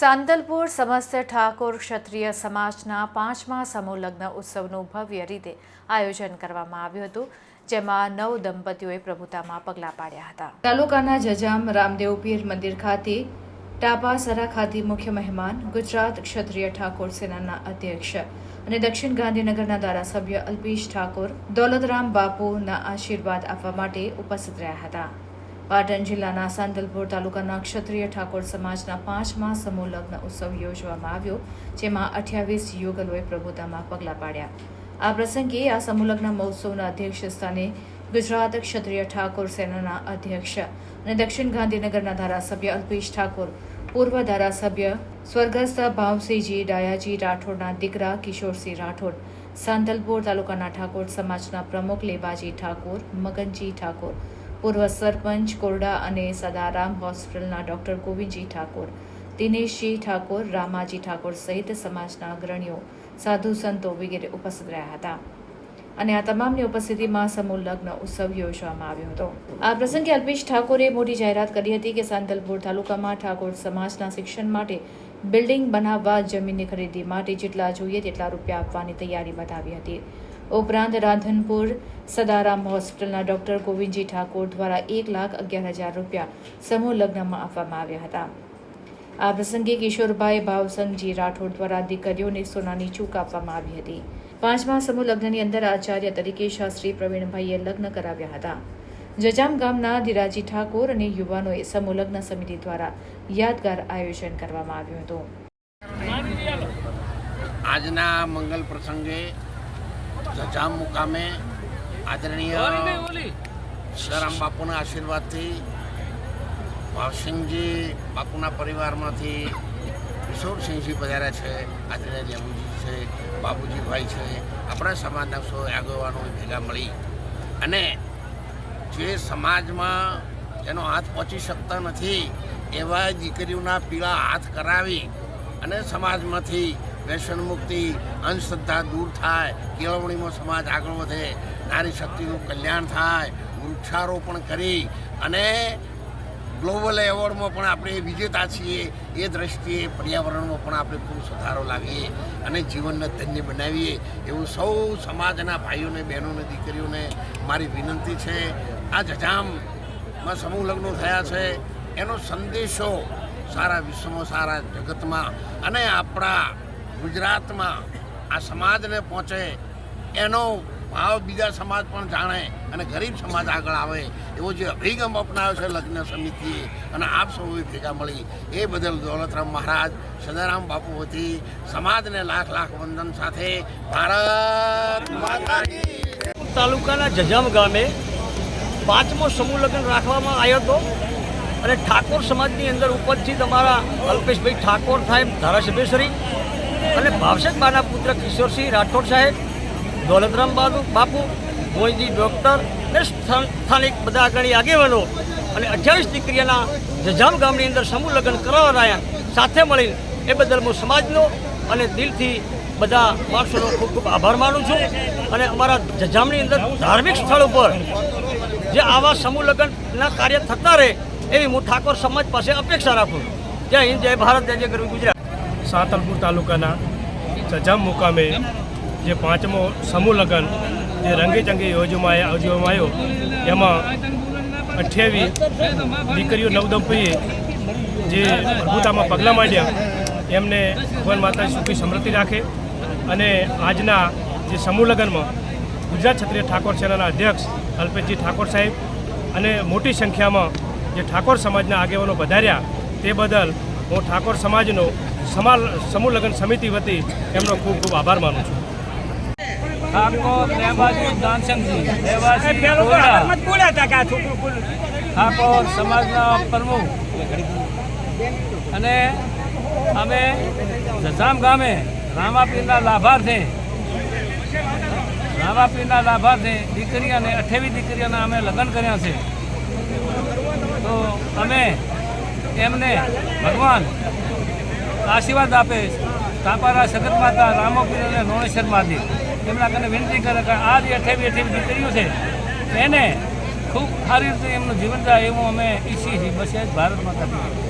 સાંતલપુર સમસ્ત ઠાકોર ક્ષત્રિય સમાજના પાંચમા સમૂહ લગ્ન ઉત્સવનું ભવ્ય રીતે આયોજન કરવામાં આવ્યું હતું, જેમાં નવ દંપતીઓએ પ્રભુતામાં પગલાં પાડ્યા હતા. તાલુકાના જજામ રામદેવ પીર મંદિર ખાતે ટાપાસરા ખાતે મુખ્ય મહેમાન ગુજરાત ક્ષત્રિય ઠાકોર સેનાના અધ્યક્ષ અને દક્ષિણ ગાંધીનગરના ધારાસભ્ય અલ્પેશ ઠાકોર દોલતરામ બાપુના આશીર્વાદ આપવા માટે ઉપસ્થિત રહ્યા હતા. પાટણ જિલ્લાના સાંતલપુર તાલુકાના ક્ષત્રિય ઠાકોર સમાજના પાંચમા સમૂહ લગ્ન ઉત્સવ યોજવામાં આવ્યો, જેમાં અઠ્યાવીસ યુગલોએ પ્રભુતામાં પગલાં પાડ્યા. આ પ્રસંગે આ સમૂહ મહોત્સવના અધ્યક્ષ સ્થાને ગુજરાત ક્ષત્રિય ઠાકોર સેનાના અધ્યક્ષ અને દક્ષિણ ગાંધીનગરના ધારાસભ્ય અલ્પેશ ઠાકોર, પૂર્વ ધારાસભ્ય સ્વર્ગસ્થ ભાવસિંહજી ડાયાજી રાઠોડના દીકરા કિશોરસિંહ રાઠોડ, સાંતલપુર તાલુકાના ઠાકોર સમાજના પ્રમુખ લેબાજી ઠાકોર, મગનજી ઠાકોર પૂર્વ સરપંચ કોરડા અને સદારામ હોસ્પિટલના ડોક્ટર ગોવિંદજી ઠાકોર, દિનેશજી ઠાકોર, રામાજી ઠાકોર સહિત સમાજના અગ્રણીઓ, સાધુ સંતો વગેરે ઉપસ્થિત રહ્યા હતા. અને આ તમામની ઉપસ્થિતિમાં સમૂહ લગ્ન ઉત્સવ યોજવામાં આવ્યો હતો. આ પ્રસંગે અલ્પેશ ઠાકોરે મોટી જાહેરાત કરી હતી કે સાંતલપુર તાલુકામાં ઠાકોર સમાજના શિક્ષણ માટે બિલ્ડિંગ બનાવવા જમીનની ખરીદી માટે જેટલા જોઈએ તેટલા રૂપિયા આપવાની તૈયારી બતાવી હતી. ઉપરાંત રાધનપુર સદારામ હોસ્પિટલના ડોક્ટર ગોવિંદજી ઠાકોર દ્વારા એક લાખ અગિયાર હજાર રૂપિયા સમૂહ લગ્નમાં આપવામાં આવ્યા હતા. આ પ્રસંગે કિશોરભાઈ ભાવસંગજી રાઠોડ દ્વારા દીકરીઓને સોનાની ચૂક આપવામાં આવી હતી. પાંચમા સમૂહ લગ્નની અંદર આચાર્ય તરીકે શાસ્ત્રી પ્રવીણભાઈએ લગ્ન કરાવ્યા હતા. જજામ ગામના ધીરાજી ઠાકોર અને યુવાનોએ સમૂહ લગ્ન સમિતિ દ્વારા યાદગાર આયોજન કરવામાં આવ્યું હતું. આજના મંગલ પ્રસંગે જજામ મુકામે આદરણીય સીતારામ બાપુના આશીર્વાદથી ભાવસિંહજી બાપુના પરિવારમાંથી કિશોરસિંહજી પધાર્યા છે આદરણીય લેબુજી છે બાબુજીભાઈ છે આપણા સમાજના સૌ આગેવાનો ભેગા મળી. અને જે સમાજમાં જેનો હાથ પહોંચી શકતા નથી એવા દીકરીઓના પીળા હાથ કરાવી અને સમાજમાંથી વ્યસન મુક્તિ, અંધશ્રદ્ધા દૂર થાય, કેળવણીમાં સમાજ આગળ વધે, નારી શક્તિનું કલ્યાણ થાય, વૃક્ષારોપણ કરી અને ગ્લોબલ એવોર્ડમાં પણ આપણે વિજેતા છીએ, એ દ્રષ્ટિએ પર્યાવરણમાં પણ આપણે ખૂબ સુધારો લાવીએ અને જીવનને ધન્ય બનાવીએ. એવું સૌ સમાજના ભાઈઓને, બહેનોને, દીકરીઓને મારી વિનંતી છે. આ જજામમાં સમૂહ લગ્નો થયા છે. એનો સંદેશો સારા વિશ્વમાં, સારા જગતમાં અને આપણા ગુજરાતમાં આ સમાજને પહોંચે, એનો ભાવ બીજા સમાજ પણ જાણે અને ગરીબ સમાજ આગળ આવે, એવો જે અભિગમ અપનાવ્યો છે લગ્ન સમિતિએ અને આપ સૌએ ભેગા મળી, એ બદલ દોલતરામ મહારાજ, સદારામ બાપુ વતી સમાજને લાખ લાખ વંદન સાથે ભારત તાલુકાના જજામ ગામે પાંચમો સમૂહ લગ્ન રાખવામાં આવ્યો હતો અને ઠાકોર સમાજની અંદર ઉપસ્થિત અમારા અલ્પેશભાઈ ઠાકોર સાહેબ ધારાસભ્યશ્રી અને ભાવસક બાના પુત્ર કિશોરસિંહ રાઠોડ સાહેબ, દોલતરામ બાબુ બાપુ મોઈજી ડૉક્ટર અને સ્થાનિક બધા આગળની આગેવાનો અને અઠ્યાવીસ દીકરીઓના જજામ ગામની અંદર સમૂહ લગ્ન કરાવવાના સાથે મળી એ બદલ હું સમાજનો અને દિલથી બધા માણસોનો ખૂબ ખૂબ આભાર માનું છું અને અમારા જજામની અંદર ધાર્મિક સ્થળ ઉપર જે આવા સમૂહ લગ્નના કાર્ય થતા રહે એવી હું ઠાકોર સમાજ પાસે અપેક્ષા રાખું જય હિન્દ, જય ભારત, જય જય ગરવી ગુજરાત. સાંતલપુર તાલુકાના સજામ મુકામે જે પાંચમો સમૂહ લગ્ન જે રંગે ચંગે યોજવામાં યોજવામાં આવ્યો, એમાં અઠ્યાવીસ દીકરીઓ નવદંપતીએ જે પ્રભુતામાં પગલાં માંડ્યા, એમને ભગવાન માતા સુખી સમૃદ્ધિ રાખે અને આજના જે સમૂહ લગ્નમાં ગુજરાત ક્ષત્રિય ઠાકોર સેનાના અધ્યક્ષ અલ્પેશજી ઠાકોર સાહેબ અને મોટી સંખ્યામાં જે ઠાકોર સમાજના આગેવાનો વધાર્યા તે બદલ હું ઠાકોર સમાજનો સમાલ સમૂહ લગ્ન સમિતિ વતી એમનો ખૂબ ખૂબ આભાર માનું છું. ઠાકોર રહેવાસી દાનસંગજી રહેવાસી ઠાકોર સમાજના પ્રમુખ. અને અમે જસામ ગામે રામાપીરના લાભાર્થે રામાપીરના લાભાર્થે દીકરી અને અઠ્યાવીસ દીકરીઓના અમે લગ્ન કર્યા છે. તો અમે એમને ભગવાન આશીર્વાદ આપે તાપારા સગત માતા, રામોપીર અને નોણેશ્વર મહાદેવ એમના કને વિનંતી કરે કે આ જે અઠાવી અઠાવી દીકરીઓ છે, એને ખૂબ સારી રીતે એમનું જીવન જાય એવું અમે ઈચ્છીએ છીએ બસ એ જ ભારત માતા.